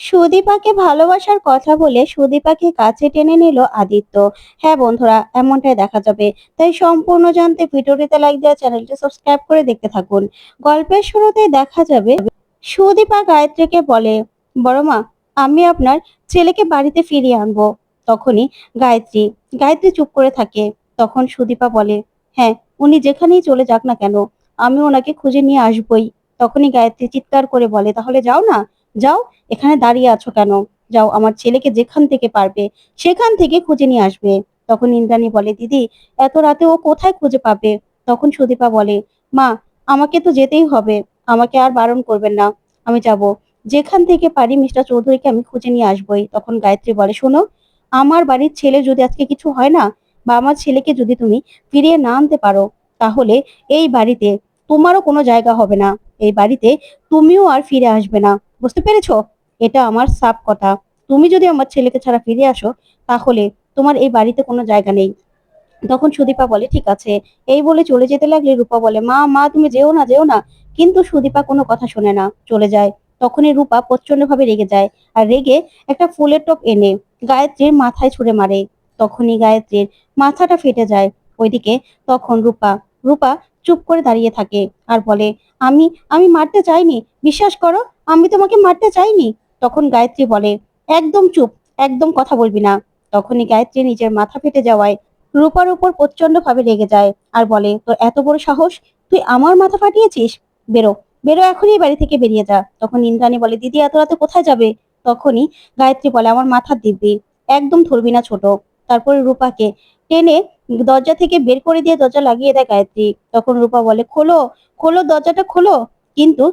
সুদীপাকে ভালোবাসার কথা বলে সুদীপাকে কাছে টেনে নিল আদিত্য। হ্যাঁ বন্ধুরা, এমনটাই দেখা যাবে। তাই সম্পূর্ণ জানতে ভিডিওটিতে লাইক দেওয়া চ্যানেলটি সাবস্ক্রাইব করে দেখতে থাকুন। গল্পের শুরুতেই দেখা যাবে, সুদীপা গায়ত্রীকে বলে, বড় মা, আমি আপনার ছেলেকে বাড়িতে ফিরিয়ে আনব। তখনই গায়ত্রী গায়ত্রী চুপ করে থাকে। তখন সুদীপা বলে হ্যাঁ উনি যেখানেই চলে যাক না কেন, আমি ওনাকে খুঁজে নিয়ে আসবই। তখনই গায়ত্রী চিৎকার করে বলে, তাহলে যাও না যাও, এখানে দাঁড়িয়ে আছো কেন? যাও, আমার ছেলেকে যেখান থেকে পারবে, সেখান থেকে খুঁজে নিয়ে আসবে। তখন ইন্দ্রাণী বলে, দিদি, এত রাতে ও কোথায় খুঁজে পাবে? তখন সুদীপা বলে, মা, আমাকে তো যেতেই হবে, আমাকে আর বারণ করবেন না, আমি যাব। যেখান থেকে পারি মিস্টার চৌধুরীকে আমি খুঁজে নিয়ে আসবোই। তখন গায়ত্রী বলে, শোনো, আমার বাড়ির ছেলে যদি আজকে কিছু হয় না, বা আমার ছেলেকে যদি তুমি ফিরিয়ে না আনতে পারো, তাহলে এই বাড়িতে তোমারও কোনো জায়গা হবে না এই বাড়িতে, তুমিও আর ফিরে আসবে না। বুঝতে পেরেছ? এটা আমার সাপ কথা। তুমি যদি আমার ছেলেকে ছাড়া ফিরে আসো, তাহলে তোমার এই বাড়িতে কোনো জায়গা নেই। তখন সুদীপা বলে, ঠিক আছে। এই বলে চলে যেতে লাগলে রূপা বলে, মা মা, তুমি যেও না যেও না। কিন্তু সুদীপা কোনো কথা শোনে না, চলে যায়। তখনই রূপা প্রচণ্ড ভাবে রেগে যায় আর রেগে একটা ফুলের টপ এনে গায়ত্রীর মাথায় ছুঁড়ে মারে। তখনই গায়ত্রীর মাথাটা ফেটে যায়। ওইদিকে তখন রূপা রূপা চুপ করে দাঁড়িয়ে থাকে আর বলে, আমি আমি মারতে চাইনি, বিশ্বাস করো, আমি তোমাকে মারতে চাইনি। তখন গায়ত্রী বলে, একদম চুপ, একদম কথা বলবি না। তখনই গায়ত্রী নিজের মাথা ফেটে যাওয়ায় রূপার উপর প্রচণ্ড ভাবে রেগে যায় আর বলে, তোর এত বড় সাহস, তুই আমার মাথা ফাটিয়েছিস? বেরো বেরো এখনই বাড়ি থেকে বেরিয়ে যা। তখন ইন্দ্রাণী বলে, দিদি, এত রাতে কোথায় যাবে? তখনই গায়ত্রী বলে, আমার মাথার দিব্যি, একদম ধরবি না ছোট। তারপরে রূপাকে টেনে দরজা থেকে বের করে দিয়ে দরজা লাগিয়ে দেয় গায়ত্রী। তখন রূপা বলে, খোলো খোলো, দরজাটা খোলো। কিন্তু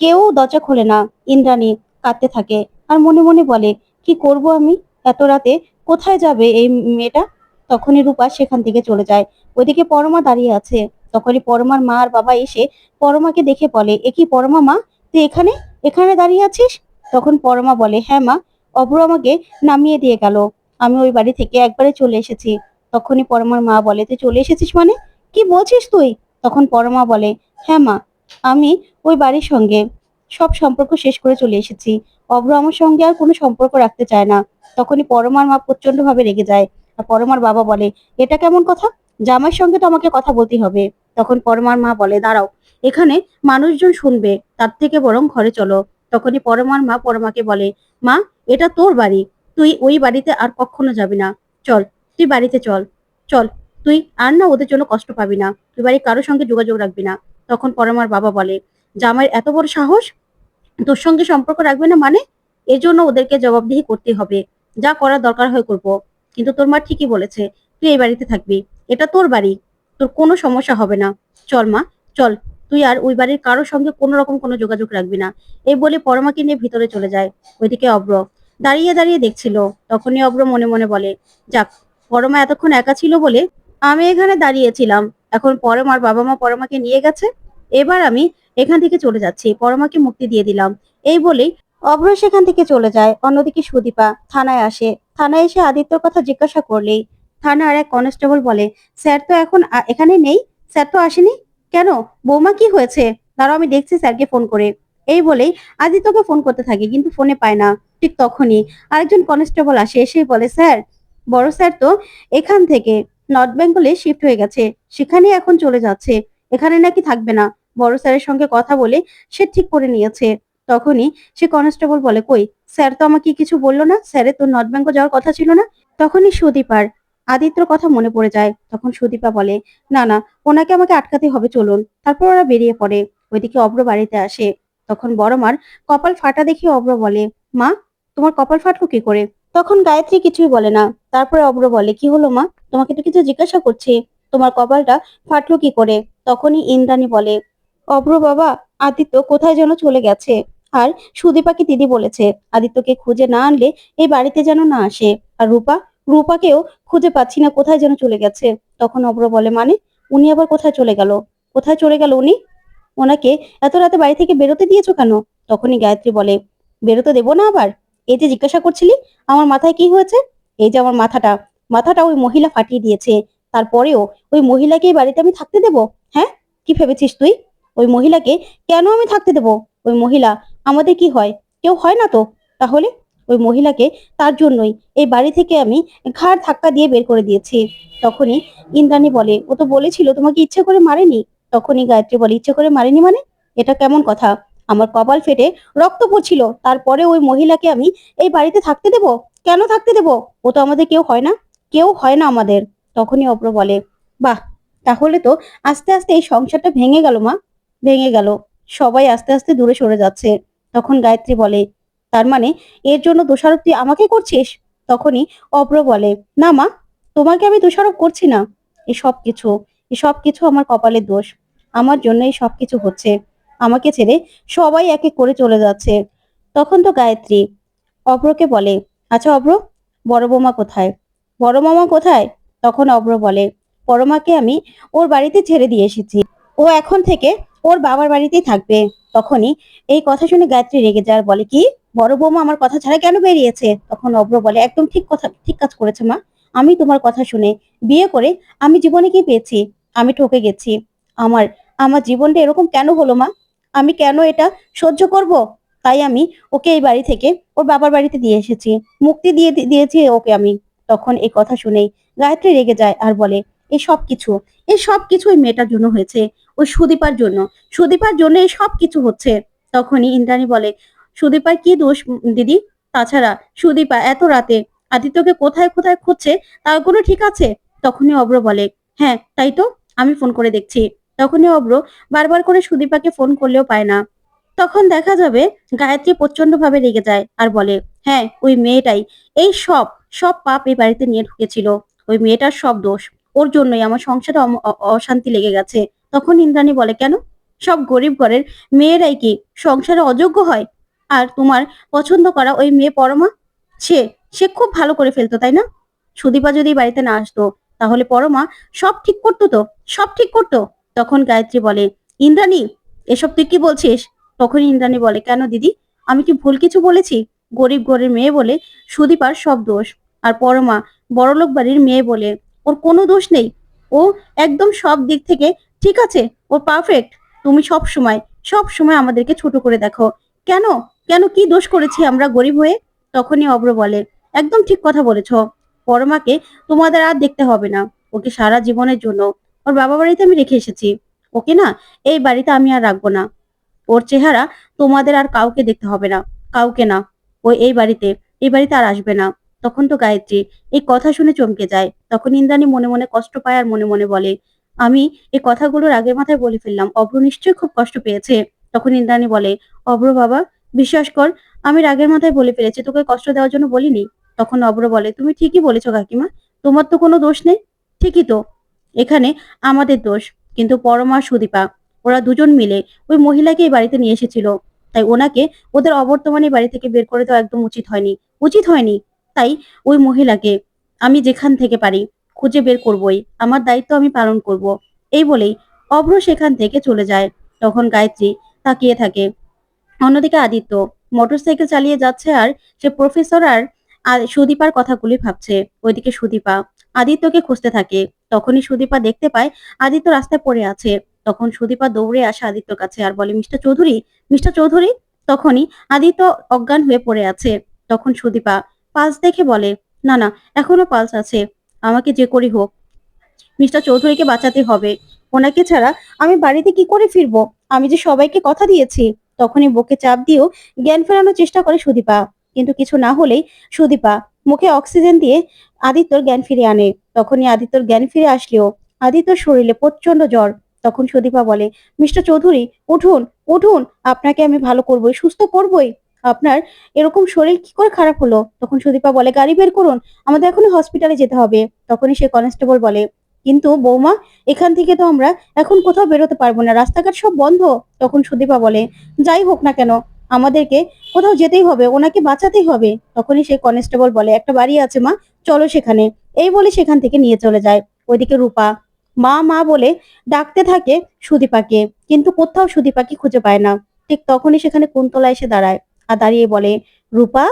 কেউ দরজা খোলে না। ইন্দ্রাণী কাঁদতে থাকে আর মনে মনে বলে, কি করব আমি? এত রাতে কোথায় যাবে এই মেয়েটা? তখনই রূপা সেখান থেকে চলে যায়। ওইদিকে পরমা দাঁড়িয়ে আছে। তখনই পরমার মা আর বাবা এসে পরমাকে দেখে বলে, এ কি পরমা মা? তুই এখানে? এখানে দাঁড়িয়ে আছিস? তখন পরমা বলে হ্যাঁ মা, অভ্র আমাকে নামিয়ে দিয়ে গেল। আমি ওই বাড়ি থেকে একবারে চলে এসেছি। তখনই পরমার মা বলে, তুই চলে এসেছিস মানে? কি বলছিস তুই? তখন পরমা বলে হ্যাঁ মা, আমি ওই বাড়ির সঙ্গে সব সম্পর্ক শেষ করে চলে এসেছি। অভ্র আমার সঙ্গে আর কোনো সম্পর্ক রাখতে চায় না। তখনই পরমার মা প্রচণ্ড ভাবে রেগে যায়। আর পরমার বাবা বলে, এটা কেমন কথা? জামাইয়ের সঙ্গে তো আমাকে কথা বলতে হবে। তখন পরমার মা বলে, দাঁড়াও, এখানে মানুষজন শুনবে, তার থেকে বরং ঘরে চলো। তখনই পরমার মা পরমাকে বলে, মা, এটা তোর বাড়ি। তুই ওই বাড়িতে আর কখনো যাবি না। চল তুই বাড়িতে চল চল। তুই আর না ওদের জন্য কষ্ট পাবি না। তুই বাড়ি কারোর সঙ্গে যোগাযোগ রাখবি না। তখন পরমার বাবা বলে, জামাইয়ের এত বড় সাহস? তোর সঙ্গে সম্পর্ক রাখবে না মানে? এজন্য ওদেরকে জবাবদিহি করতে হবে। যা করার দরকার হয় করব। কিন্তু তোর মা ঠিকই বলেছে, তুই এই বাড়িতে থাকবি। এটা তোর বাড়ি। তোর কোনো সমস্যা হবে না। চল মা, চল। তুই আর ওই বাড়ির কারোর সঙ্গে কোনো রকম কোনো যোগাযোগ রাখবি না। এই বলে পরমাকে নিয়ে ভিতরে চলে যায়। ওইদিকে অব্র দাঁড়িয়ে দাঁড়িয়ে দেখছিল। তখনই অব্র মনে মনে বলে, যাক পরমা এতক্ষণ একা ছিল বলে আমি এখানে দাঁড়িয়েছিলাম। এখন পরমার বাবা মা পরমাকে নিয়ে গেছে। এবার আমি এখান থেকে চলে যাচ্ছি। পরমাকে মুক্তি দিয়ে দিলাম। এই বলেই অভ্র সেখান থেকে চলে যায়। অন্যদিকে সুদীপা থানায় আসে। থানায় এসে আদিত্যর কথা জিজ্ঞাসা করলেই থানার এক কনস্টেবল বলে, স্যার তো এখন এখানে নেই? স্যার তো আসেনি? কেন? বৌমা কি হয়েছে? দাঁড়াও, আমি দেখছি স্যারকে ফোন করে। এই বলেই আদিত্যকে ফোন করতে থাকে, কিন্তু ফোনে পায় না। ঠিক তখনই আরেকজন কনস্টেবল আসে। এসেই বলে, স্যার বড় স্যার তো এখান থেকে নর্থ বেঙ্গলে শিফট হয়ে গেছে, সেখানেই এখন চলে যাচ্ছে। এখানে নাকি থাকবে না। বড় স্যারের সঙ্গে কথা বলে সে ঠিক করে নিয়েছে। তখনই সে কনস্টেবল বলে, কই, স্যার তো আমাকে কিছু বলল না? স্যারের তো নর্থ বেঙ্গল যাওয়ার কথা ছিল না? তখনই সুদীপার আদিত্যর কথা মনে পড়ে যায়। তখন সুদীপা বলে, না না, ওনাকে আমাকে আটকাতে হবে, চলুন। তারপর ওরা বেরিয়ে পড়ে, ওইদিকে অব্র বাড়িতে আসে। তখন বড় মার কপাল ফাটা দেখে অব্র বলে, মা, তোমার কপাল ফাটলো কি করে? তখন গায়ত্রী কিছুই বলে না। তারপরে অব্র বলে, কি হলো মা? তোমাকে তো কিছু জিজ্ঞাসা করছি। তোমার কপালটা ফাটলো কি করে? তখনই ইন্দ্রাণী বলে অব্র বাবা, আদিত্য কোথায় যেন চলে গেছে? আর সুদীপাকে দিদি বলেছে, আদিত্যকে খুঁজে না আনলে এই বাড়িতে যেন না আসে। আর রূপা, রূপাকেও খুঁজে পাচ্ছি না কোথায় যেন চলে গেছে। তখন অব্র বলে মানে উনি আবার কোথায় চলে গেল? কোথায় চলে গেল উনি? ওনাকে এত রাতে বাড়ি থেকে বেরোতে দিয়েছ কেন? তখনই গায়ত্রী বলে, বেরোতে দেবো না আবার? এই যে জিজ্ঞাসা করছিলি, আমার মাথায় কি হয়েছে? এই যে আমার মাথাটা মাথাটা ওই মহিলা ফাটিয়ে দিয়েছে। তারপরেও ওই মহিলাকে বাড়িতে আমি থাকতে দেবো? হ্যাঁ? কি ভেবেছিস তুই? ওই মহিলাকে কেন আমি থাকতে দেবো? ওই মহিলা, আমাদের কি হয়? কেউ হয় না তো? তাহলে ওই মহিলাকে তার জন্যই এই বাড়ি থেকে আমি ঘাড় ধাক্কা দিয়ে বের করে দিয়েছি। তখনই ইন্দ্রাণী বলে, ও তো বলেছিল তোমাকে ইচ্ছে করে মারেনি। তখনই গায়ত্রী বলে, ইচ্ছে করে মারেনি মানে? এটা কেমন কথা? আমার কপাল ফেটে রক্ত পড়ছিল। তারপরে ওই মহিলাকে আমি এই বাড়িতে থাকতে দেব? কেন থাকতে দেব? ও তো আমাদের কেউ হয় না। কেউ হয় না আমাদের। তখনই অপ্র বলে, বাহ, তাহলে তো আস্তে আস্তে এই সংসারটা ভেঙে গেল মা। ভেঙে গেল। সবাই আস্তে আস্তে দূরে সরে যাচ্ছে। তখন গায়ত্রী বলে, তার মানে এর জন্য দোষারোপ তুই আমাকে করছিস? তখনই অব্র বলে, না মা, তোমাকে আমি দোষারোপ করছি না। এসব কিছু এই সব কিছু আমার কপালের দোষ। আমার জন্য এই সব কিছু হচ্ছে। আমাকে ছেড়ে সবাই এক এক করে চলে যাচ্ছে। তখন তো গায়ত্রী অব্রকে বলে আচ্ছা অব্র বড় বৌমা কোথায়? বড় মামা কোথায়? তখন অব্র বলে বড় মাকে আমি ওর বাড়িতে ছেড়ে দিয়ে এসেছি। ও এখন থেকে ওর বাবার বাড়িতেই থাকবে। তখনই এই কথা শুনে গায়ত্রী রেগে যায়, বলে, কি? বড় বৌমা আমার কথা ছাড়া কেন বেরিয়েছে? তখন অব্র বলে, একদম ঠিক কথা, ঠিক কাজ করেছে মা। আমি তোমার কথা শুনে বিয়ে করে আমি জীবনে কি পেয়েছি? আমি ঠকে গেছি। আমার আমার জীবনটা এরকম কেন হলো মা? আমি কেন এটা সহ্য করব? তাই আমি ওকে এই বাড়ি থেকে ওর বাবার বাড়িতে দিয়ে এসেছি। মুক্তি দিয়ে দিয়েছি ওকে আমি। তখন এই কথা শুনেই গায়ত্রী রেগে যায় আর বলে এই সব কিছু এই সব কিছু ওই মেয়েটার জন্য হয়েছে। ওই সুদীপার জন্য। সুদীপার জন্য এই সব কিছু হচ্ছে। তখনই ইন্দ্রাণী বলে, সুদীপার কি দোষ দিদি? তাছাড়া সুদীপা এত রাতে আদিত্যকে কোথায় কোথায় খুঁজছে? তার কোনো ঠিক আছে? তখনই অব্র বলে হ্যাঁ তাই তো, আমি ফোন করে দেখছি। তখনই অব্র বারবার করে সুদীপাকে ফোন করলেও পায় না। তখন দেখা যাবে গায়ত্রী প্রচণ্ড ভাবে রেগে যায় আর বলে হ্যাঁ ওই মেয়েটাই। এই সব সব পাপ এই বাড়িতে নিয়ে ঢুকেছিল। ওই মেয়েটার সব দোষ। ওর জন্যই আমার সংসারে অশান্তি লেগে গেছে। তখন ইন্দ্রাণী বলে, কেন? সব গরিব ঘরের মেয়েরাই কি সংসারে অযোগ্য হয়? আর তোমার পছন্দ করা ওই মেয়ে পরমা? সে সে খুব ভালো করে ফেলতো, তাই না? সুদীপা যদি বাড়িতে না আসতো, তাহলে পরমা সব ঠিক করতো তো? সব ঠিক করতো? তখন গায়ত্রী বলে, ইন্দ্রাণী, এসব তুই কি বলছিস? তখন ইন্দ্রাণী বলে, কেন দিদি? আমি কি ভুল কিছু বলেছি? গরিব ঘরের মেয়ে বলে, সুদীপার সব দোষ। আর পরমা, বড়লোক বাড়ির মেয়ে বলে, ওর কোনো দোষ নেই। ও একদম সব দিক থেকে ঠিক আছে, ও পারফেক্ট তুমি সব সময় সব সময় আমাদেরকে ছোট করে দেখো। কেন? কেন কি দোষ করেছি আমরা গরিব হয়ে? তখনই অব্র বলে, একদম ঠিক কথা বলেছ। পরমাকে তোমাদের আর দেখতে হবে না। ওকে সারা জীবনের জন্য ওর বাবা বাড়িতে আমি রেখে এসেছি। ওকে না, এই বাড়িতে আমি আর রাখব না। ওর চেহারা তোমাদের আর কাউকে দেখতে হবে না, কাউকে না। ও এই বাড়িতে এই বাড়িতে আর আসবে না। তখন তো গায়ত্রী, এই কথা শুনে চমকে যায়। তখন ইন্দ্রাণী মনে মনে কষ্ট পায় আর মনে মনে বলে, আমি এই কথাগুলোর আগের মাথায় বলে ফেললাম। অভ্র নিশ্চয়ই খুব কষ্ট পেয়েছে। তখন ইন্দ্রাণী বলে, অভ্র বাবা, বিশ্বাস কর, আমি রাগের মাথায় বলে ফেলেছি, তোকে কষ্ট দেওয়ার জন্য বলিনি। তখন অভ্র বলে, তুমি ঠিকই বলেছ কাকিমা, তোমার তো কোনো দোষ নেই, ঠিকই তো। এখানে আমাদের দোষ। কিন্তু পরমা সুদীপা, ওরা দুজন মিলে ওই মহিলাকে বাড়িতে নিয়ে এসেছিল। তাই ওনাকে ওদের অবর্তমানে বাড়ি থেকে বের করে দেওয়া একদম উচিত হয়নি। উচিত হয়নি। তাই ওই মহিলাকে আমি যেখান থেকে পারি খুঁজে বের করবই। আমার দায়িত্ব আমি পালন করব। এই বলেই অভ্র সেখান থেকে চলে যায়। তখন গায়ত্রী তাকিয়ে থাকে। অন্যদিকে আদিত্য, মোটরসাইকেল চালিয়ে যাচ্ছে আর সে প্রফেসর আর সুদীপার কথাগুলি ভাবছে। ওইদিকে সুদীপা আদিত্যকে খুঁজতে থাকে। তখনই সুদীপা দেখতে পায় আদিত্য রাস্তায় পড়ে আছে। তখন সুদীপা দৌড়ে আসে আদিত্যর কাছে আর বলে, মিস্টার চৌধুরী মিস্টার চৌধুরী? তখনই আদিত্য অজ্ঞান হয়ে পড়ে আছে। তখন সুদীপা পালস দেখে বলে, না না, এখনও পালস আছে। আমাকে যে করি হোক, মিস্টার চৌধুরীকে বাঁচাতে হবে। ওনাকে ছাড়া আমি বাড়িতে কি করে ফিরবো? আমি যে সবাইকে কথা দিয়েছি। তখনই বুকে চাপ দিয়েও জ্ঞান ফেরানোর চেষ্টা করে সুদীপা। কিন্তু কিছু না হলেই সুদীপা মুখে অক্সিজেন দিয়ে আদিত্যর জ্ঞান ফিরে আনে। তখনই আদিত্যর জ্ঞান ফিরে আসলেও আদিত্যর শরীরে প্রচণ্ড জ্বর। তখন সুদীপা বলে, মিস্টার চৌধুরী, উঠুন উঠুন, আপনাকে আমি ভালো করবই, সুস্থ করবই। আপনার এরকম শরীর কি করে খারাপ হলো? তখন সুদীপা বলে, গাড়ি বের করুন, আমাদের এখনই হসপিটালে যেতে হবে। তখনই সে কনস্টেবল বলে, কিন্তু বৌমা, এখান থেকে তো আমরা এখন কোথাও বেরোতে পারব না, রাস্তাঘাট সব বন্ধ। তখন সুদীপা বলে, যাই হোক না কেন আমাদেরকে কোথাও যেতেই হবে, ওনাকে বাঁচাতেই হবে। তখনই সেই কনস্টেবল বলে, একটা বাড়ি আছে মা, চলো সেখানে। এই বলে সেখান থেকে নিয়ে চলে যায়। ওইদিকে রূপা, মা মা বলে, ডাকতে থাকে সুদীপাকে, কিন্তু কোথাও সুদীপাকে খুঁজে পায় না। ঠিক তখনই সেখানে কুন্তলা এসে দাঁড়ায় আর দাঁড়িয়ে বলে, রূপা,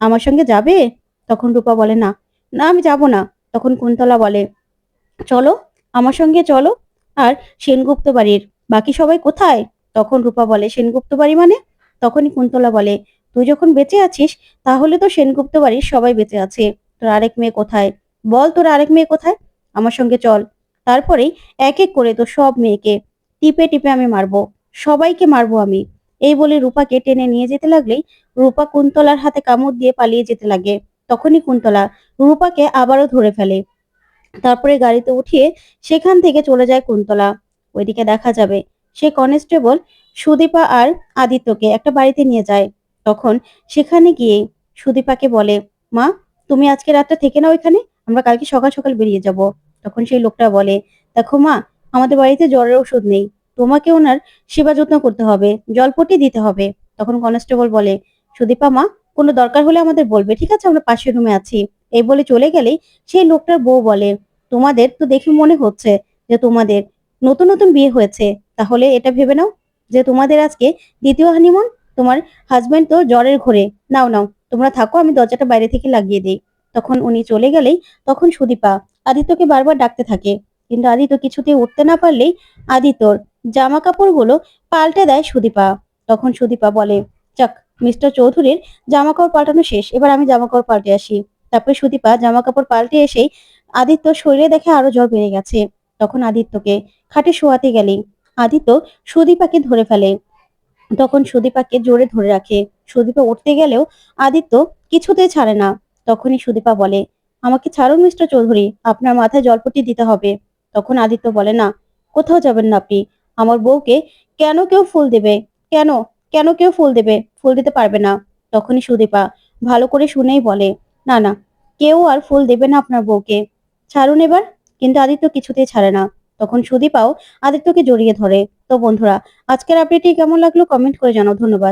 আমার সঙ্গে যাবে? তখন রূপা বলে, না না, আমি যাব না। তখন কুন্তলা বলে, চলো, আমার সঙ্গে চলো। আর সেনগুপ্ত বাড়ির, বাকি সবাই কোথায়? তখন রূপা বলে, সেনগুপ্ত বাড়ি মানে? তখনই কুন্তলা বলে, তুই যখন বেঁচে আছিস, তাহলে তো সেনগুপ্ত বাড়ির সবাই বেঁচে আছে। তোর আরেক মেয়ে কোথায়? বল তোর আরেক মেয়ে কোথায়? আমার সঙ্গে চল। তারপরেই এক এক করে তো সব মেয়েকে টিপে টিপে আমি মারবো, সবাইকে মারবো আমি। এই বলে রূপাকে টেনে নিয়ে যেতে লাগলেই রূপা কুন্তলার হাতে কামড় দিয়ে পালিয়ে যেতে লাগে। তখনই কুন্তলা রূপাকে আবারও ধরে ফেলে। তারপরে গাড়িতে উঠিয়ে সেখান থেকে চলে যায় কুন্তলা। ওইদিকে দেখা যাবে, সে কনস্টেবল সুদীপা আর আদিত্যকে একটা বাড়িতে নিয়ে যায়। তখন সেখানে গিয়ে সুদীপাকে বলে, মা, তুমি আজকে রাতটা থেকে নাও এখানে, আমরা কালকে সকাল সকাল বেরিয়ে যাব। তখন সেই লোকটা বলে, দেখো মা, আমাদের বাড়িতে জ্বরের ওষুধ নেই তোমাকে ওনার সেবা যত্ন করতে হবে জলপটি দিতে হবে। তখন কনস্টেবল বলে, সুদীপা মা, কোনো দরকার হলে আমাদের বলবে, ঠিক আছে, আমরা পাশের রুমে আছি। এই বলে চলে গেলেই সেই লোকটার বউ বলে, তোমাদের তো দেখে মনে হচ্ছে যে তোমাদের নতুন নতুন বিয়ে হয়েছে, তাহলে এটা ভেবে নাও যে তোমাদের আজকে দ্বিতীয় হানিমুন তোমার হাজবেন্ড তো জ্বরের ঘরে। নাও নাও, তোমরা থাকো, আমি দরজাটা বাইরে থেকে লাগিয়ে দিই। তখন উনি চলে গেলেই তখন সুদীপা আদিত্যকে বারবার ডাকতে থাকে। কিন্তু আদিত্য কিছুতে উঠতে না পারলেই আদিত্যর জামা কাপড়গুলো পাল্টে দেয় সুদীপা। তখন সুদীপা বলে, যাক, মিস্টার চৌধুরীর জামা কাপড় পাল্টানো শেষ, এবার আমি জামা কাপড় পাল্টে আসি। তারপরে সুদীপা জামা কাপড় পাল্টে এসেই আদিত্য শরীরে দেখে আরও জ্বর বেড়ে গেছে। তখন আদিত্যকে খাটে শোয়াতে গেলেই আদিত্য সুদীপাকে ধরে ফেলে। তখন সুদীপাকে জোরে ধরে রাখে। সুদীপা উঠতে গেলেও আদিত্য কিছুতেই ছাড়ে না। তখনই সুদীপা বলে, আমাকে ছাড়ুন, মিস্টার চৌধুরী। আপনার মাথায় জলপটি দিতে হবে। তখন আদিত্য বলে, না, কোথাও যাবেন না আপনি। আমার বউকে কেন কেউ ফুল দেবে? কেন? কেন কেউ ফুল দেবে? ফুল দিতে পারবে না। তখনই সুদীপা ভালো করে শুনেই বলে, না না, কেউ আর ফুল দেবে না আপনার বউকে। ছাড়ুন এবার। কিন্তু আদিত্য কিছুতেই ছাড়ে না। তখন সুদীপাও আদিত্যকে জড়িয়ে ধরে। তো বন্ধুরা, আজকের আপডেটটি কেমন লাগল? কমেন্ট করে জানাও। ধন্যবাদ।